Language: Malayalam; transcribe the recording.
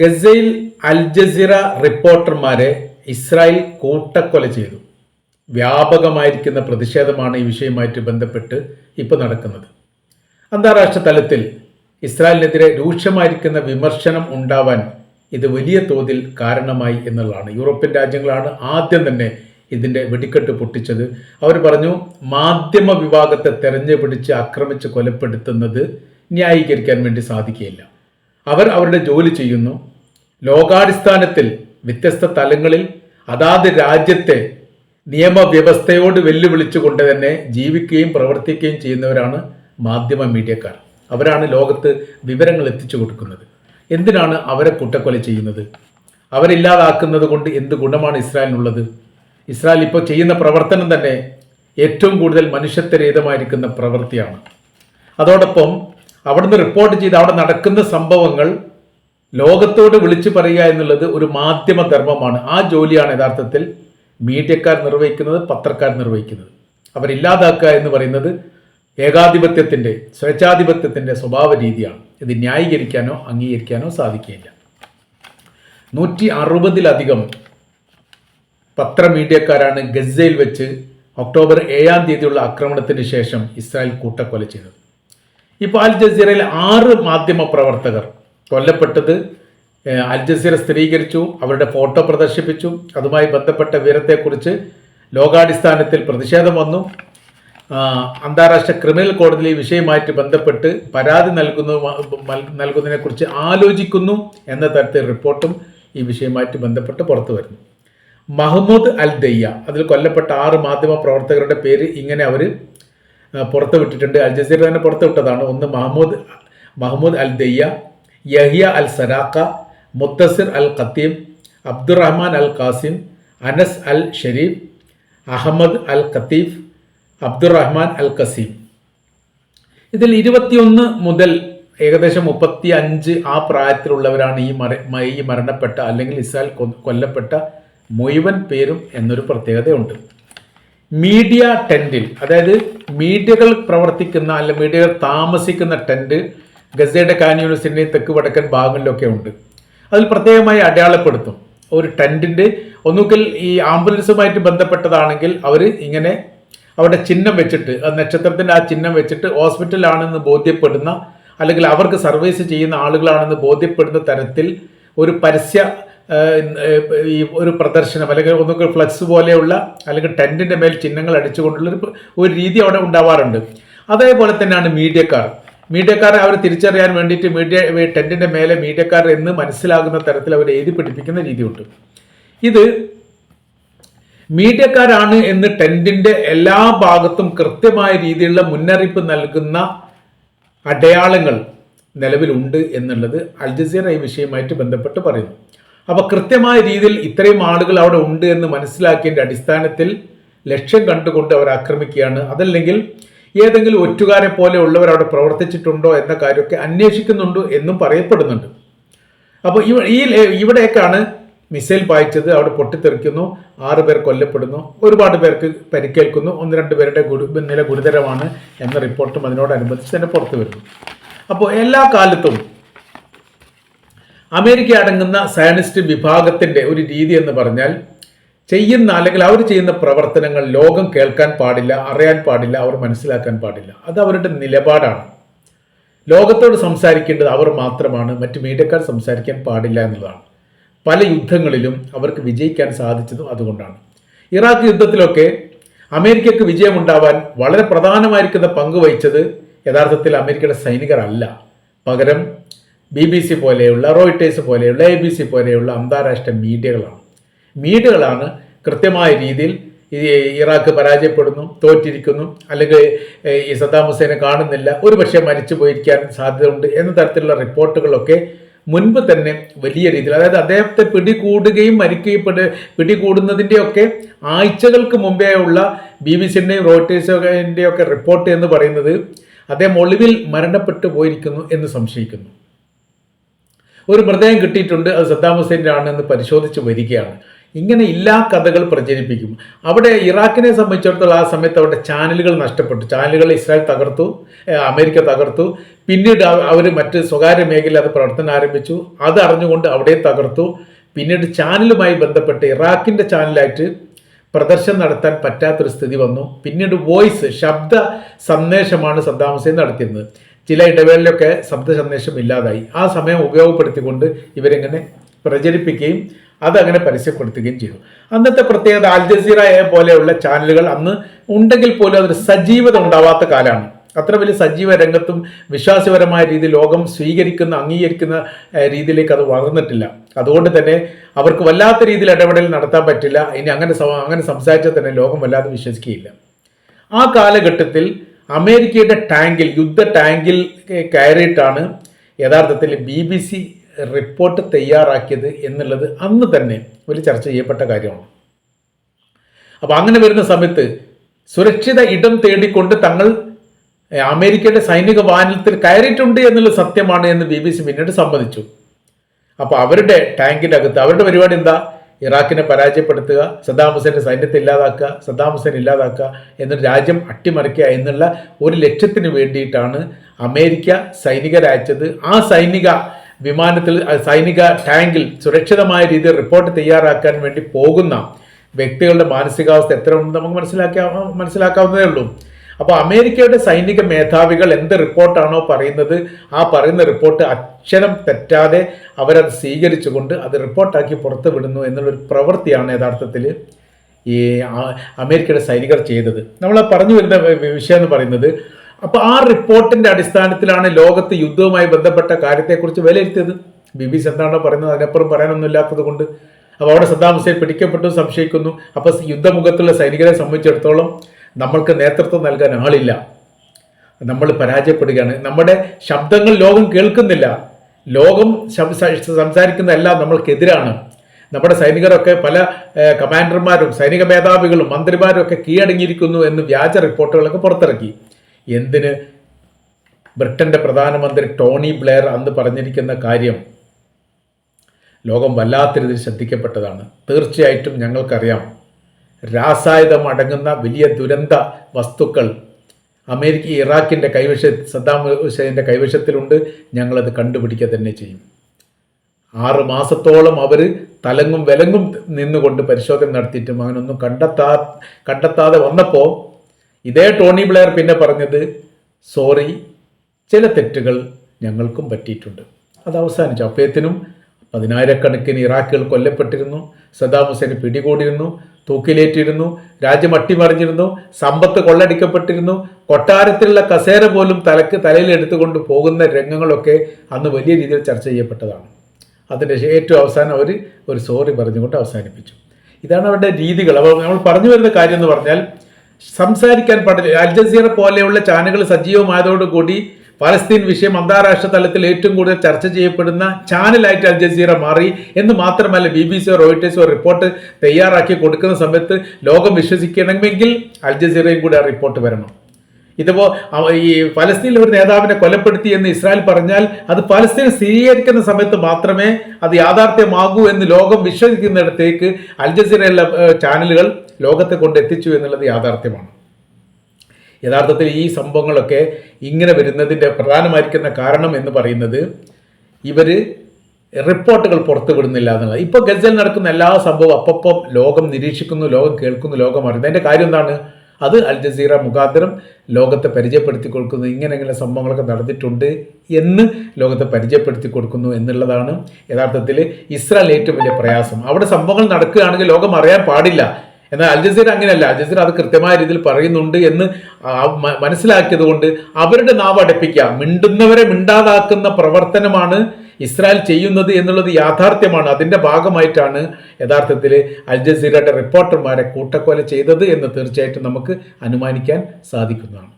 ഗസയിൽ അൽ ജസീറ റിപ്പോർട്ടർമാരെ ഇസ്രായേൽ കൂട്ടക്കൊല ചെയ്തു. വ്യാപകമായിരിക്കുന്ന പ്രതിഷേധമാണ് ഈ വിഷയവുമായിട്ട് ബന്ധപ്പെട്ട് ഇപ്പോൾ നടക്കുന്നത്. അന്താരാഷ്ട്ര തലത്തിൽ ഇസ്രായേലിനെതിരെ രൂക്ഷമായിരിക്കുന്ന വിമർശനം ഉണ്ടാവാൻ ഇത് വലിയ തോതിൽ കാരണമായി എന്നുള്ളതാണ്. യൂറോപ്യൻ രാജ്യങ്ങളാണ് ആദ്യം തന്നെ ഇതിന്റെ വെടിക്കെട്ട് പൊട്ടിച്ചത്. അവർ പറഞ്ഞു മാധ്യമ വിഭാഗത്തെ തെരഞ്ഞു പിടിച്ച് ആക്രമിച്ച് കൊലപ്പെടുത്തുന്നത് ന്യായീകരിക്കാൻ വേണ്ടി സാധിക്കുകയില്ല. അവർ അവരുടെ ജോലി ചെയ്യുന്നു. ലോകാടിസ്ഥാനത്തിൽ വ്യത്യസ്ത തലങ്ങളിൽ അതാത് രാജ്യത്തെ നിയമവ്യവസ്ഥയോട് വെല്ലുവിളിച്ചുകൊണ്ട് തന്നെ ജീവിക്കുകയും പ്രവർത്തിക്കുകയും ചെയ്യുന്നവരാണ് മാധ്യമ മീഡിയക്കാർ. അവരാണ് ലോകത്ത് വിവരങ്ങൾ എത്തിച്ചു കൊടുക്കുന്നത്. എന്തിനാണ് അവരെ കുട്ടക്കൊല ചെയ്യുന്നത്? അവരില്ലാതാക്കുന്നത് കൊണ്ട് എന്ത് ഗുണമാണ് ഇസ്രായേലിനുള്ളത്? ഇസ്രായേൽ ഇപ്പോൾ ചെയ്യുന്ന പ്രവർത്തനം തന്നെ ഏറ്റവും കൂടുതൽ മനുഷ്യത്വരഹിതമായിരിക്കുന്ന പ്രവൃത്തിയാണ്. അതോടൊപ്പം അവിടുന്ന് റിപ്പോർട്ട് ചെയ്ത് അവിടെ നടക്കുന്ന സംഭവങ്ങൾ ലോകത്തോട് വിളിച്ചു പറയുക എന്നുള്ളത് ഒരു മാധ്യമ ധർമ്മമാണ്. ആ ജോലിയാണ് യഥാർത്ഥത്തിൽ മീഡിയക്കാർ നിർവഹിക്കുന്നത് പത്രക്കാർ നിർവഹിക്കുന്നത്. അവരില്ലാതാക്കുക എന്ന് പറയുന്നത് ഏകാധിപത്യത്തിന്റെ സ്വേച്ഛാധിപത്യത്തിന്റെ സ്വഭാവ രീതിയാണ്. ഇത് ന്യായീകരിക്കാനോ അംഗീകരിക്കാനോ സാധിക്കുകയില്ല. നൂറ്റി അറുപതിലധികം പത്ര മീഡിയക്കാരാണ് ഗസയിൽ വെച്ച് ഒക്ടോബർ ഏഴാം തീയതിയുള്ള ആക്രമണത്തിന് ശേഷം ഇസ്രായേൽ കൂട്ടക്കൊല ചെയ്തത്. ഇപ്പോൾ അൽ ജസീറയിൽ ആറ് മാധ്യമ പ്രവർത്തകർ കൊല്ലപ്പെട്ടത് അൽ ജസീറ സ്ഥിരീകരിച്ചു അവരുടെ ഫോട്ടോ പ്രദർശിപ്പിച്ചു. അതുമായി ബന്ധപ്പെട്ട വിവരത്തെക്കുറിച്ച് ലോകാടിസ്ഥാനത്തിൽ പ്രതിഷേധം വന്നു. അന്താരാഷ്ട്ര ക്രിമിനൽ കോടതിയിൽ വിഷയമായിട്ട് ബന്ധപ്പെട്ട് പരാതി നൽകുന്നു നൽകുന്നതിനെക്കുറിച്ച് ആലോചിക്കുന്നു എന്ന തരത്തിൽ റിപ്പോർട്ടും ഈ വിഷയമായിട്ട് ബന്ധപ്പെട്ട് പുറത്തു വരുന്നു. മഹമ്മൂദ് അൽ ദയ്യ അതിൽ കൊല്ലപ്പെട്ട ആറ് മാധ്യമ പ്രവർത്തകരുടെ പേര് ഇങ്ങനെ അവർ പുറത്ത് വിട്ടിട്ടുണ്ട്. അൽ ജസീറ തന്നെ പുറത്ത് വിട്ടതാണ്. ഒന്ന് Mahmoud Mahmoud al Dayya Yahya al Saraka Muntasir al Khateem Abdulrahman al Qasim Anas al Sharif Ahmed al Khateef Abdulrahman al Kaseem ഇതിൽ ഇരുപത്തിയൊന്ന് മുതൽ ഏകദേശം മുപ്പത്തി അഞ്ച് ആ പ്രായത്തിലുള്ളവരാണ് ഈ മര ഈ മരണപ്പെട്ട അല്ലെങ്കിൽ ഇസാൽ കൊല്ലപ്പെട്ട മുഴുവൻ പേരും എന്നൊരു പ്രത്യേകതയുണ്ട്. മീഡിയ ടെന്റിൽ അതായത് മീഡിയകൾ പ്രവർത്തിക്കുന്ന അല്ലെങ്കിൽ മീഡിയകൾ താമസിക്കുന്ന ടെന്റ് ഗസയുടെ കാൻ യൂണിവേഴ്സിറ്റിന്റെയും തെക്ക് വടക്കൻ ഭാഗങ്ങളിലൊക്കെ ഉണ്ട്. അതിൽ പ്രത്യേകമായി അടയാളപ്പെടുത്തും. ഒരു ടെന്റിന്റെ ഒന്നുകിൽ ഈ ആംബുലൻസുമായിട്ട് ബന്ധപ്പെട്ടതാണെങ്കിൽ അവർ ഇങ്ങനെ അവിടെ ചിഹ്നം വെച്ചിട്ട് നക്ഷത്രത്തിന്റെ ആ ചിഹ്നം വെച്ചിട്ട് ഹോസ്പിറ്റലാണെന്ന് ബോധ്യപ്പെടുന്ന അല്ലെങ്കിൽ അവർക്ക് സർവീസ് ചെയ്യുന്ന ആളുകളാണെന്ന് ബോധ്യപ്പെടുന്ന തരത്തിൽ ഒരു പരസ്യ ഈ ഒരു പ്രദർശനം അല്ലെങ്കിൽ ഒന്നുകിൽ ഫ്ലക്സ് പോലെയുള്ള അല്ലെങ്കിൽ ടെന്റിന്റെ മേൽ ചിഹ്നങ്ങൾ അടിച്ചുകൊണ്ടുള്ള ഒരു രീതി അവിടെ ഉണ്ടാവാറുണ്ട്. അതേപോലെ തന്നെയാണ് മീഡിയക്കാർ. മീഡിയക്കാരെ അവർ തിരിച്ചറിയാൻ വേണ്ടിയിട്ട് മീഡിയ ടെന്റിന്റെ മേലെ മീഡിയക്കാർ എന്ന് മനസ്സിലാകുന്ന തരത്തിൽ അവർ എഴുതി പിടിപ്പിക്കുന്ന രീതിയുണ്ട്. ഇത് മീഡിയക്കാരാണ് എന്ന് ടെന്റിന്റെ എല്ലാ ഭാഗത്തും കൃത്യമായ രീതിയിലുള്ള മുന്നറിയിപ്പ് നൽകുന്ന അടയാളങ്ങൾ നിലവിലുണ്ട് എന്നുള്ളത് അൽ ജസീറ ഈ വിഷയവുമായിട്ട് ബന്ധപ്പെട്ട് പറയുന്നു. അപ്പോൾ കൃത്യമായ രീതിയിൽ ഇത്രയും ആളുകൾ അവിടെ ഉണ്ട് എന്ന് മനസ്സിലാക്കിയതിന്റെ അടിസ്ഥാനത്തിൽ ലക്ഷ്യം കണ്ടുകൊണ്ട് അവർ ആക്രമിക്കുകയാണ്. അതല്ലെങ്കിൽ ഏതെങ്കിലും ഒറ്റുകാരെ പോലെ ഉള്ളവർ അവിടെ പ്രവർത്തിച്ചിട്ടുണ്ടോ എന്ന കാര്യമൊക്കെ അന്വേഷിക്കുന്നുണ്ടോ എന്നും പറയപ്പെടുന്നുണ്ട്. അപ്പോൾ ഇവ ഈ ഇവിടെയൊക്കെയാണ് മിസൈൽ പായിച്ചത് അവിടെ പൊട്ടിത്തെറിക്കുന്നു ആറ് പേർ കൊല്ലപ്പെടുന്നു ഒരുപാട് പേർക്ക് പരിക്കേൽക്കുന്നു ഒന്ന് രണ്ട് പേരുടെ ഗുരു നില ഗുരുതരമാണ് എന്ന റിപ്പോർട്ടും അതിനോടനുബന്ധിച്ച് തന്നെ പുറത്തു വരുന്നു. അപ്പോൾ എല്ലാ കാലത്തും അമേരിക്ക അടങ്ങുന്ന സയനിസ്റ്റ് വിഭാഗത്തിന്റെ ഒരു രീതി എന്ന് പറഞ്ഞാൽ ചെയ്യുന്ന അല്ലെങ്കിൽ അവർ ചെയ്യുന്ന പ്രവർത്തനങ്ങൾ ലോകം കേൾക്കാൻ പാടില്ല അറിയാൻ പാടില്ല അവർ മനസ്സിലാക്കാൻ പാടില്ല. അത് അവരുടെ നിലപാടാണ്. ലോകത്തോട് സംസാരിക്കേണ്ടത് അവർ മാത്രമാണ് മറ്റ് മീഡിയക്കാർ സംസാരിക്കാൻ പാടില്ല എന്നുള്ളതാണ്. പല യുദ്ധങ്ങളിലും അവർക്ക് വിജയിക്കാൻ സാധിച്ചതും അതുകൊണ്ടാണ്. ഇറാഖ് യുദ്ധത്തിലൊക്കെ അമേരിക്കക്ക് വിജയമുണ്ടാവാൻ വളരെ പ്രധാനമായിരിക്കുന്ന പങ്ക് വഹിച്ചത് യഥാർത്ഥത്തിൽ അമേരിക്കയുടെ സൈനികരല്ല. പകരം ബി ബി സി പോലെയുള്ള റോയിട്ടേഴ്സ് പോലെയുള്ള എ ബി സി പോലെയുള്ള അന്താരാഷ്ട്ര മീഡിയകളാണ്. മീഡിയകളാണ് കൃത്യമായ രീതിയിൽ ഇറാഖ് പരാജയപ്പെടുന്നു തോറ്റിരിക്കുന്നു അല്ലെങ്കിൽ ഈ സദ്ദാം ഹുസൈനെ കാണുന്നില്ല ഒരു പക്ഷേ മരിച്ചു പോയിരിക്കാൻ സാധ്യതയുണ്ട് എന്ന തരത്തിലുള്ള റിപ്പോർട്ടുകളൊക്കെ മുൻപ് തന്നെ വലിയ രീതിയിൽ അതായത് അദ്ദേഹത്തെ പിടികൂടുകയും മരിക്കപ്പെട് പിടികൂടുന്നതിന്റെയൊക്കെ ആഴ്ചകൾക്ക് മുമ്പേ ഉള്ള ബി ബി സിന്റെയും റോയിട്ടേഴ്സിന്റെയും റിപ്പോർട്ട് എന്ന് പറയുന്നത് അദ്ദേഹം ഒളിവിൽ മരണപ്പെട്ടു പോയിരിക്കുന്നു എന്ന് സംശയിക്കുന്നു. ഒരു മൃതദേഹം കിട്ടിയിട്ടുണ്ട് അത് സദ്ദാം ഹുസൈന്റെ ആണെന്ന് പരിശോധിച്ച് വരികയാണ്. ഇങ്ങനെ ഇല്ലാ കഥകൾ പ്രചരിപ്പിക്കും. അവിടെ ഇറാഖിനെ സംബന്ധിച്ചിടത്തോളം ആ സമയത്ത് അവിടെ ചാനലുകൾ നഷ്ടപ്പെട്ടു. ചാനലുകൾ ഇസ്രായേൽ തകർത്തു അമേരിക്ക തകർത്തു. പിന്നീട് അവർ മറ്റ് സ്വകാര്യ മേഖല അത് പ്രവർത്തനം ആരംഭിച്ചു. അത് അറിഞ്ഞുകൊണ്ട് അവിടെ തകർത്തു. പിന്നീട് ചാനലുമായി ബന്ധപ്പെട്ട് ഇറാഖിന്റെ ചാനലായിട്ട് പ്രദർശനം നടത്താൻ പറ്റാത്തൊരു സ്ഥിതി വന്നു. പിന്നീട് വോയിസ് ശബ്ദ സന്ദേശമാണ് സദ്ദാം ഹുസൈൻ നടത്തിയിരുന്നത്. ചില ഇടവേളയിലൊക്കെ ശബ്ദ സന്ദേശം ഇല്ലാതായി. ആ സമയം ഉപയോഗപ്പെടുത്തിക്കൊണ്ട് ഇവരിങ്ങനെ പ്രചരിപ്പിക്കുകയും അതങ്ങനെ പരസ്യപ്പെടുത്തുകയും ചെയ്തു. അന്നത്തെ പ്രത്യേകത അൽ ജസീറ പോലെയുള്ള ചാനലുകൾ അന്ന് ഉണ്ടെങ്കിൽ പോലും അതൊരു സജീവത ഉണ്ടാവാത്ത കാലമാണ്. അത്ര വലിയ സജീവ രംഗത്തും വിശ്വാസപരമായ രീതിയിൽ ലോകം സ്വീകരിക്കുന്ന അംഗീകരിക്കുന്ന രീതിയിലേക്ക് അത് വളർന്നിട്ടില്ല. അതുകൊണ്ട് തന്നെ അവർക്ക് വല്ലാത്ത രീതിയിൽ ഇടപെടൽ നടത്താൻ പറ്റില്ല. ഇനി അങ്ങനെ അങ്ങനെ സംസാരിച്ചാൽ തന്നെ ലോകം വല്ലാതെ വിശ്വസിക്കുകയില്ല. ആ കാലഘട്ടത്തിൽ അമേരിക്കയുടെ ടാങ്കിൽ യുദ്ധ ടാങ്കിൽ കയറിയിട്ടാണ് യഥാർത്ഥത്തിൽ ബി ബി സി റിപ്പോർട്ട് തയ്യാറാക്കിയത് എന്നുള്ളത് അന്ന് തന്നെ ഒരു ചർച്ച ചെയ്യപ്പെട്ട കാര്യമാണ്. അപ്പോൾ അങ്ങനെ വരുന്ന സമയത്ത് സുരക്ഷിത ഇടം തേടിക്കൊണ്ട് തങ്ങൾ അമേരിക്കയുടെ സൈനിക വാഹനത്തിൽ കയറിയിട്ടുണ്ട് എന്നുള്ള സത്യമാണ് എന്ന് ബി ബി സി പിന്നീട് സമ്മതിച്ചു. അപ്പോൾ അവരുടെ ടാങ്കിന്റെ അകത്ത് അവരുടെ പരിപാടി എന്താ? ഇറാഖിനെ പരാജയപ്പെടുത്തുക സദ്ദാം ഹുസൈന്റെ സൈന്യത്തെ ഇല്ലാതാക്കുക സദ്ദാം ഹുസൈൻ ഇല്ലാതാക്കുക എന്നിട്ട് രാജ്യം അട്ടിമറിക്കുക എന്നുള്ള ഒരു ലക്ഷ്യത്തിന് വേണ്ടിയിട്ടാണ് അമേരിക്ക സൈനികരയച്ചത് ആ സൈനിക വിമാനത്തിൽ സൈനിക ടാങ്കിൽ സുരക്ഷിതമായ രീതിയിൽ റിപ്പോർട്ട് തയ്യാറാക്കാൻ വേണ്ടി പോകുന്ന വ്യക്തികളുടെ മാനസികാവസ്ഥ എത്ര ഉണ്ടെന്ന് നമുക്ക് മനസ്സിലാക്കിയ മനസ്സിലാക്കാവുന്നതേ ഉള്ളൂ. അപ്പോൾ അമേരിക്കയുടെ സൈനിക മേധാവികൾ എന്ത് റിപ്പോർട്ടാണോ പറയുന്നത് ആ പറയുന്ന റിപ്പോർട്ട് അക്ഷരം തെറ്റാതെ അവരത് സ്വീകരിച്ചുകൊണ്ട് അത് റിപ്പോർട്ടാക്കി പുറത്തു വിടുന്നു എന്നുള്ളൊരു പ്രവൃത്തിയാണ് യഥാർത്ഥത്തിൽ ഈ അമേരിക്കയുടെ സൈനികർ ചെയ്തത്. നമ്മൾ പറഞ്ഞു വരുന്ന വിഷയം എന്ന് പറയുന്നത് അപ്പോൾ ആ റിപ്പോർട്ടിന്റെ അടിസ്ഥാനത്തിലാണ് ലോകത്ത് യുദ്ധവുമായി ബന്ധപ്പെട്ട കാര്യത്തെക്കുറിച്ച് വിലയിരുത്തിയത്. ബി ബി സി എന്താണോ പറയുന്നത് അതിനപ്പുറം പറയാനൊന്നും ഇല്ലാത്തത് കൊണ്ട്. അപ്പോൾ അവിടെ സദ്ദാം ഹുസൈൻ പിടിക്കപ്പെട്ടു സംശയിക്കുന്നു. അപ്പോൾ യുദ്ധമുഖത്തുള്ള സൈനികരെ സംബന്ധിച്ചിടത്തോളം നമ്മൾക്ക് നേതൃത്വം നൽകാൻ ആളില്ല. നമ്മൾ പരാജയപ്പെടുകയാണ്. നമ്മുടെ ശബ്ദങ്ങൾ ലോകം കേൾക്കുന്നില്ല. ലോകം സംസാരിക്കുന്നതെല്ലാം നമ്മൾക്കെതിരാണ്. നമ്മുടെ സൈനികരൊക്കെ പല കമാൻഡർമാരും സൈനിക മേധാവികളും മന്ത്രിമാരും ഒക്കെ കീഴടങ്ങിയിരിക്കുന്നു എന്ന് വ്യാജ റിപ്പോർട്ടുകളൊക്കെ പുറത്തിറക്കി. എന്തിന് ബ്രിട്ടന്റെ പ്രധാനമന്ത്രി ടോണി ബ്ലെയർ അന്ന് പറഞ്ഞിരിക്കുന്ന കാര്യം? ലോകം വല്ലാത്ത രീതിയിൽ ശ്രദ്ധിക്കപ്പെട്ടതാണ്. തീർച്ചയായിട്ടും ഞങ്ങൾക്കറിയാം. രാസായുധം അടങ്ങുന്ന വലിയ ദുരന്ത വസ്തുക്കൾ അമേരിക്ക ഇറാഖിന്റെ കൈവശ സദ്ദാം ഹുസൈന്റെ കൈവശത്തിലുണ്ട്. ഞങ്ങളത് കണ്ടുപിടിക്കുക തന്നെ ചെയ്യും. ആറ് മാസത്തോളം അവർ തലങ്ങും വിലങ്ങും നിന്നുകൊണ്ട് പരിശോധന നടത്തിയിട്ടും അങ്ങനൊന്നും കണ്ടെത്താ കണ്ടെത്താതെ വന്നപ്പോൾ ഇതേ ടോണി ബ്ലെയർ പിന്നെ പറഞ്ഞത് സോറി ചില തെറ്റുകൾ ഞങ്ങൾക്കും പറ്റിയിട്ടുണ്ട്. അത് അവസാനിച്ചു. അപ്പേത്തിനും പതിനായിരക്കണക്കിന് ഇറാഖുകൾ കൊല്ലപ്പെട്ടിരുന്നു. സദാം ഹുസൈൻ പിടികൂടിയിരുന്നു. തൂക്കിലേറ്റിരുന്നു രാജ്യം അട്ടിമറിഞ്ഞിരുന്നു സമ്പത്ത് കൊള്ളടിക്കപ്പെട്ടിരുന്നു കൊട്ടാരത്തിലുള്ള കസേര പോലും തലക്ക് തലയിൽ എടുത്തുകൊണ്ട് പോകുന്ന രംഗങ്ങളൊക്കെ അന്ന് വലിയ രീതിയിൽ ചർച്ച ചെയ്യപ്പെട്ടതാണ്. അതിന്റെ ഏറ്റവും അവസാനം അവർ ഒരു സോറി പറഞ്ഞുകൊണ്ട് അവസാനിപ്പിച്ചു. ഇതാണ് അവരുടെ രീതികൾ. അപ്പോൾ നമ്മൾ പറഞ്ഞു വരുന്ന കാര്യം എന്ന് പറഞ്ഞാൽ സംസാരിക്കാൻ പാടില്ല. അൽ ജസീറ പോലെയുള്ള ചാനലുകൾ സജീവമായതോടുകൂടി പലസ്തീൻ വിഷയം അന്താരാഷ്ട്ര തലത്തിൽ ഏറ്റവും കൂടുതൽ ചർച്ച ചെയ്യപ്പെടുന്ന ചാനലായിട്ട് അൽ ജസീറ മാറി എന്ന് മാത്രമല്ല ബി ബി സിയോ റോയിട്ടേഴ്സോ റിപ്പോർട്ട് തയ്യാറാക്കി കൊടുക്കുന്ന സമയത്ത് ലോകം വിശ്വസിക്കണമെങ്കിൽ അൽ ജസീറയും കൂടി ആ റിപ്പോർട്ട് വരണം. ഇതിപ്പോ ഈ ഫലസ്തീനിൽ ഒരു നേതാവിനെ കൊലപ്പെടുത്തി എന്ന് ഇസ്രായേൽ പറഞ്ഞാൽ അത് ഫലസ്തീൻ സ്ഥിരീകരിക്കുന്ന സമയത്ത് മാത്രമേ അത് യാഥാർത്ഥ്യമാകൂ എന്ന് ലോകം വിശ്വസിക്കുന്നിടത്തേക്ക് അൽ ജസീറയുള്ള ചാനലുകൾ ലോകത്തെ കൊണ്ട് എത്തിച്ചു എന്നുള്ളത് യാഥാർത്ഥ്യമാണ്. യഥാർത്ഥത്തിൽ ഈ സംഭവങ്ങളൊക്കെ ഇങ്ങനെ വരുന്നതിന്റെ പ്രധാനമായിരിക്കുന്ന കാരണം എന്ന് പറയുന്നത് ഇവർ റിപ്പോർട്ടുകൾ പുറത്തു വിടുന്നില്ല എന്നുള്ളത്. ഇപ്പോൾ ഗസൽ നടക്കുന്ന എല്ലാ സംഭവവും അപ്പം ലോകം നിരീക്ഷിക്കുന്നു ലോകം കേൾക്കുന്നു ലോകം അറിയുന്നു. അതിന്റെ കാര്യം എന്താണ്? അത് അൽ ജസീറ മുഖാന്തരം ലോകത്തെ പരിചയപ്പെടുത്തി കൊടുക്കുന്നു. ഇങ്ങനെ ഇങ്ങനെ സംഭവങ്ങളൊക്കെ നടന്നിട്ടുണ്ട് എന്ന് ലോകത്തെ പരിചയപ്പെടുത്തി കൊടുക്കുന്നു എന്നുള്ളതാണ് യഥാർത്ഥത്തിൽ ഇസ്രായേൽ ഏറ്റവും വലിയ പ്രയാസം. അവിടെ സംഭവങ്ങൾ നടക്കുകയാണെങ്കിൽ ലോകം അറിയാൻ പാടില്ല. എന്നാൽ അൽ ജസീറ അങ്ങനെയല്ല. അൽ ജസീറ അത് കൃത്യമായ രീതിയിൽ പറയുന്നുണ്ട് എന്ന് മനസ്സിലാക്കിയത് കൊണ്ട് അവരുടെ നാവ് അടപ്പിക്കുക മിണ്ടുന്നവരെ മിണ്ടാതാക്കുന്ന പ്രവർത്തനമാണ് ഇസ്രായേൽ ചെയ്യുന്നത് എന്നുള്ളത് യാഥാർത്ഥ്യമാണ്. അതിന്റെ ഭാഗമായിട്ടാണ് യഥാർത്ഥത്തിൽ അൽ ജസീറയുടെ റിപ്പോർട്ടർമാരെ കൂട്ടക്കൊല ചെയ്തത് എന്ന് തീർച്ചയായിട്ടും നമുക്ക് അനുമാനിക്കാൻ സാധിക്കുന്നതാണ്.